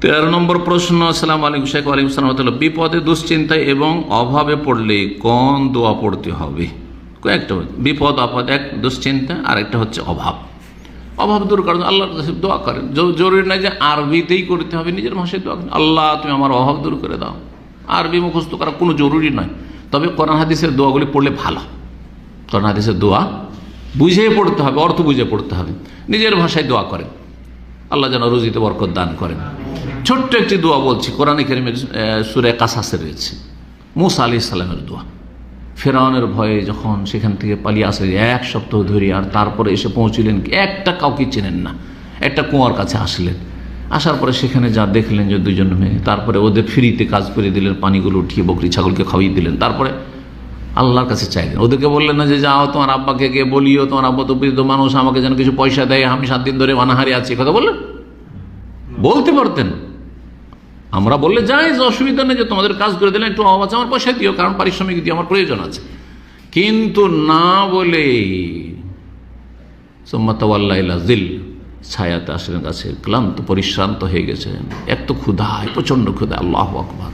তেরো নম্বর প্রশ্ন, আসসালাম আলাইকুম শেখ আলাইকুম সালাম বিপদে, দুশ্চিন্তায় এবং অভাবে পড়লে কোন দোয়া পড়তে হবে? কয়েকটা বিপদ, আপদ, এক, দুশ্চিন্তা আর একটা হচ্ছে অভাব। অভাব দূর করার জন্য আল্লাহর কাছে দোয়া করেন। জরুরি নয় যে আরবিতেই করতে হবে, নিজের ভাষায় দোয়া করেন। আল্লাহ, তুমি আমার অভাব দূর করে দাও। আরবি মুখস্থ করা কোনো জরুরি নয়। তবে কোরআন হাদিসের দোয়াগুলি পড়লে ভালো। কোরআন হাদিসের দোয়া বুঝে পড়তে হবে, অর্থ বুঝে পড়তে হবে। নিজের ভাষায় দোয়া করেন। আল্লাহ যেন রুজিতে বরকত দান করেন। ছোট্ট একটি দোয়া বলছি, কোরআন করিমের সুরে কাসাসে রয়েছে। মুসা আলি ইসলামের দোয়া। ফেরাউনের ভয়ে যখন সেখান থেকে পালিয়ে আসে, এক সপ্তাহ ধরে আর তারপরে এসে পৌঁছলেন একটা কাউকে চেনেন না। একটা কুয়ার কাছে আসলেন। আসার পরে সেখানে যা দেখলেন যে দুজন মেয়ে, তারপরে ওদের ফ্রিতে কাজ করে দিলেন, পানিগুলো উঠিয়ে বকরি ছাগলকে খাওয়িয়ে দিলেন। তারপরে আল্লাহর কাছে চাইলেন। ওদেরকে বললেন না যে, যাও, তোমার আব্বাকে গিয়ে বলিও, তোমার আব্বা তো বৃদ্ধ মানুষ, আমাকে যেন কিছু পয়সা দেয়, আমি সাত দিন ধরে অনাহারি আছি। কথা বললেন? বলতে পারতেন। আমরা বললে যাই যে অসুবিধা নেই যে তোমাদের কাজ করে দিলে একটু অভাব আমার পয়সা দিও, কারণ পারিশ্রমিক দিয়ে আমার প্রয়োজন আছে। কিন্তু না বলে সোম্মাতাল্লাহ দিল ছায়াতে আসলেন কাছে ক্লান্ত, পরিশ্রান্ত হয়ে গেছেন। এত ক্ষুধায় প্রচণ্ড ক্ষুধা, আল্লাহ আকবর।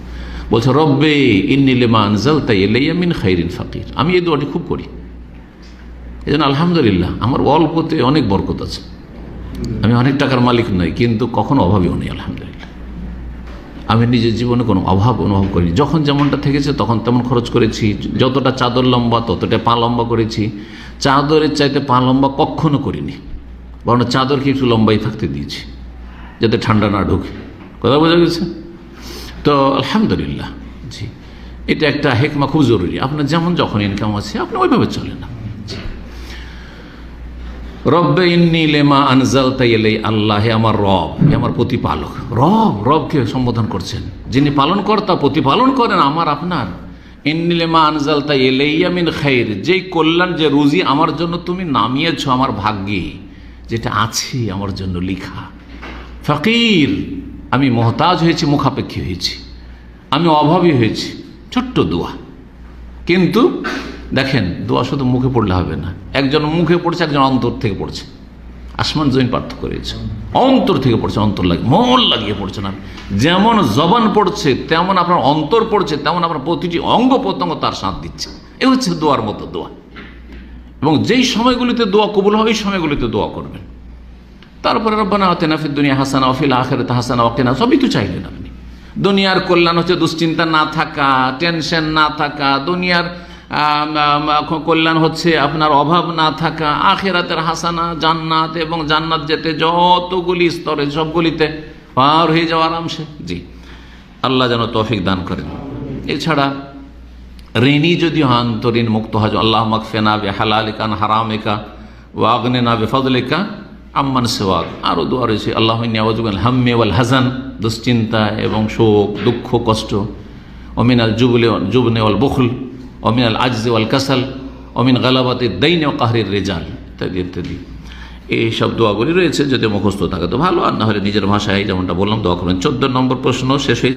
বলছে, রব্বে ইন্নিলেমান জালতাই এলাইয়ামিন খাইরিন ফাকির। আমি এই দোয়াটি খুব করি। এই জন্য আলহামদুলিল্লাহ, আমার অল্পতে অনেক বরকত আছে। আমি অনেক টাকার মালিক নই, কিন্তু কখনো অভাবীও নেই, আলহামদুলিল্লাহ। আমি নিজের জীবনে কোনো অভাব অনুভব করিনি। যখন যেমনটা থেকেছে তখন তেমন খরচ করেছি। যতটা চাদর লম্বা, ততটা পা লম্বা করেছি। চাদরের চাইতে পা লম্বা কখনো করিনি। বরং চাদরকে একটু লম্বাই থাকতে দিয়েছি, যাতে ঠান্ডা না ঢুকে। কথা বোঝা গেছে? তো আলহামদুলিল্লাহ, জি। এটা একটা হেকমা খুব জরুরি। আপনার যেমন যখন ইনকাম আছে, আপনি ওইভাবে চলেন না। রব্বে ইন্নি লেমা আনজাল তাইলে আল্লাহ আমার রব আমার প্রতিপালক। রব, রবকে সম্বোধন করছেন। যিনি পালন কর্তা প্রতিপালন করেন আমার, আপনার। ইন্নি লেমা আনজাল তাই এলেইয়ামিন খাইর, যেই কল্যাণ, যে রুজি আমার জন্য তুমি নামিয়েছ আমার ভাগ্যে, যেটা আছে আমার জন্য লিখা। ফকির, আমি মহতাজ হয়েছি, মুখাপেক্ষী হয়েছি। আমি অভাবী হয়েছি। ছোট্ট দোয়া। কিন্তু দেখেন, দোয়া শুধু মুখে পড়লে হবে না। একজন মুখে পড়ছে, একজন অন্তর থেকে পড়ছে। আসমান, জমিন পার্থক্য রয়েছে অন্তর থেকে পড়ছে, অন্তর লাগে মন লাগিয়ে পড়ছে না যেমন জবান পড়ছে, তেমন আপনার অন্তর পড়ছে, তেমন আপনার প্রতিটি অঙ্গ প্রত্যঙ্গ তার সাথ দিচ্ছে। এ হচ্ছে দোয়ার মতো দোয়া। এবং যেই সময়গুলিতে দোয়া কবুল হবে ওই সময়গুলিতে দোয়া করবেন। তারপরে রব্বানা আতেনা ফিদ দুনিয়া হাসানা অফিল আখেরাতে হাসানা অকেনা সবই তো চাইলেন আপনি। দুনিয়ার কল্যাণ হচ্ছে দুশ্চিন্তা না থাকা, টেনশন না থাকা, দুনিয়ার কল্যাণ হচ্ছে আপনার অভাব না থাকা, আখেরাতের হাসানা, জান্নাত এবং জান্নাত যেতে যতগুলি স্তরে, সবগুলিতে পার হয়ে যাওয়া আরামসে জি। আল্লাহ যেন তৌফিক দান করেন। এছাড়া ঋণী যদি হন, তো ঋণ মুক্ত হয় আল্লাহ মকফেনা বে হালালিকান হারামেকা ও আগ্নে না বে ফজলেকা আম্মান সেওয়াগ আরও দোয়া রয়েছে। আল্লাহ হাম্মে ওয়াল হাজান দুশ্চিন্তা এবং শোক, দুঃখ, কষ্ট। অমিনাল জুবলে জুবনে ওয়াল বখুল। অমিন আল আজজে ওয়াল কাসাল অমিন গালাবাতে দৈন ও কাহরির রেজাল, ইত্যাদি ইত্যাদি। এই সব দোয়াগুলি রয়েছে, যদি মুখস্থ থাকে তো ভালো, আর না হলে নিজের ভাষায় যেমনটা বললাম, দোয়া করবেন। চোদ্দ নম্বর প্রশ্ন শেষ হয়ে